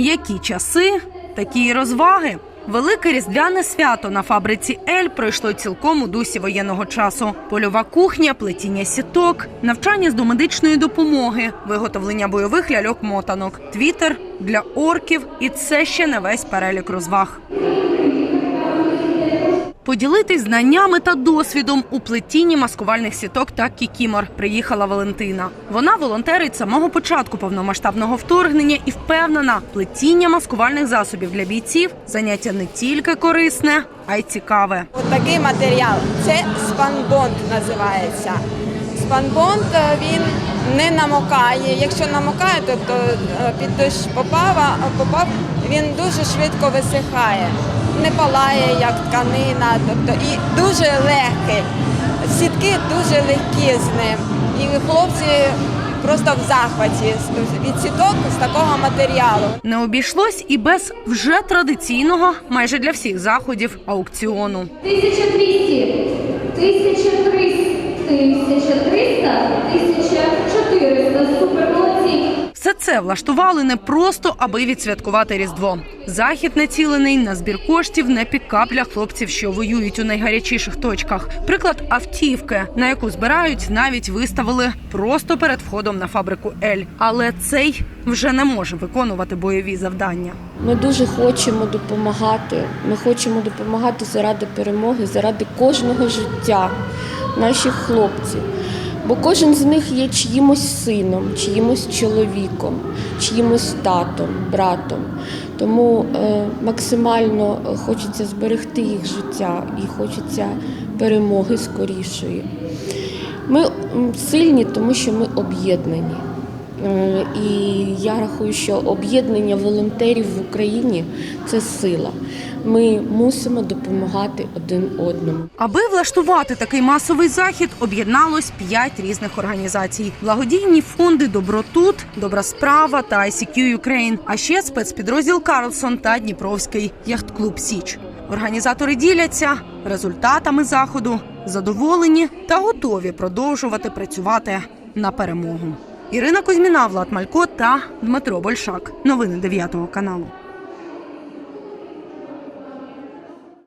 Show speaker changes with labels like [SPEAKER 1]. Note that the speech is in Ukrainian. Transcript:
[SPEAKER 1] Які часи, такі й розваги. Велике різдвяне свято на фабриці Ель пройшло цілком у дусі воєнного часу. Польова кухня, плетіння сіток, навчання з домедичної допомоги, виготовлення бойових ляльок-мотанок, твітер для орків, і це ще не весь перелік розваг. Поділитись знаннями та досвідом у плетінні маскувальних сіток та кікімор приїхала Валентина. Вона волонтерить самого початку повномасштабного вторгнення і впевнена, плетіння маскувальних засобів для бійців заняття не тільки корисне, а й цікаве.
[SPEAKER 2] От такий матеріал. Це спанбонд називається. Спанбонд е, він не намокає. Якщо намокає, тобто е, під дощ попав, попав, він дуже швидко висихає. Не палає, як тканина, тобто і дуже легкий. Сітки дуже легкі з ним. І хлопці просто в захваті від сіток з такого матеріалу.
[SPEAKER 1] Не обійшлось і без вже традиційного, майже для всіх заходів аукціону.
[SPEAKER 3] 1200, 1300, 1300, 1400. Супер.
[SPEAKER 1] Це влаштували не просто, аби відсвяткувати Різдво. Захід націлений на збір коштів на пікап для хлопців, що воюють у найгарячіших точках. Приклад автівки, на яку збирають, навіть виставили просто перед входом на фабрику Ель. Але цей вже не може виконувати бойові завдання.
[SPEAKER 4] Ми дуже хочемо допомагати. Ми хочемо допомагати заради перемоги, заради кожного життя наших хлопців. Бо кожен з них є чиїмось сином, чиїмось чоловіком, чиїмось татом, братом. Тому е, максимально е, хочеться зберегти їх життя і хочеться перемоги скорішої. Ми сильні, тому що ми об'єднані. Е, І я рахую, що об'єднання волонтерів в Україні це сила. Ми мусимо допомагати один одному.
[SPEAKER 1] Аби влаштувати такий масовий захід, об'єдналось п'ять різних організацій: благодійні фонди Добротут, Добра справа та ICQ Ukraine, а ще спецпідрозділ Карлсон та Дніпровський яхт-клуб Січ. Організатори діляться результатами заходу, задоволені та готові продовжувати працювати на перемогу. Ірина Кузьміна, Влад Малько та Дмитро Большак. Новини 9 каналу.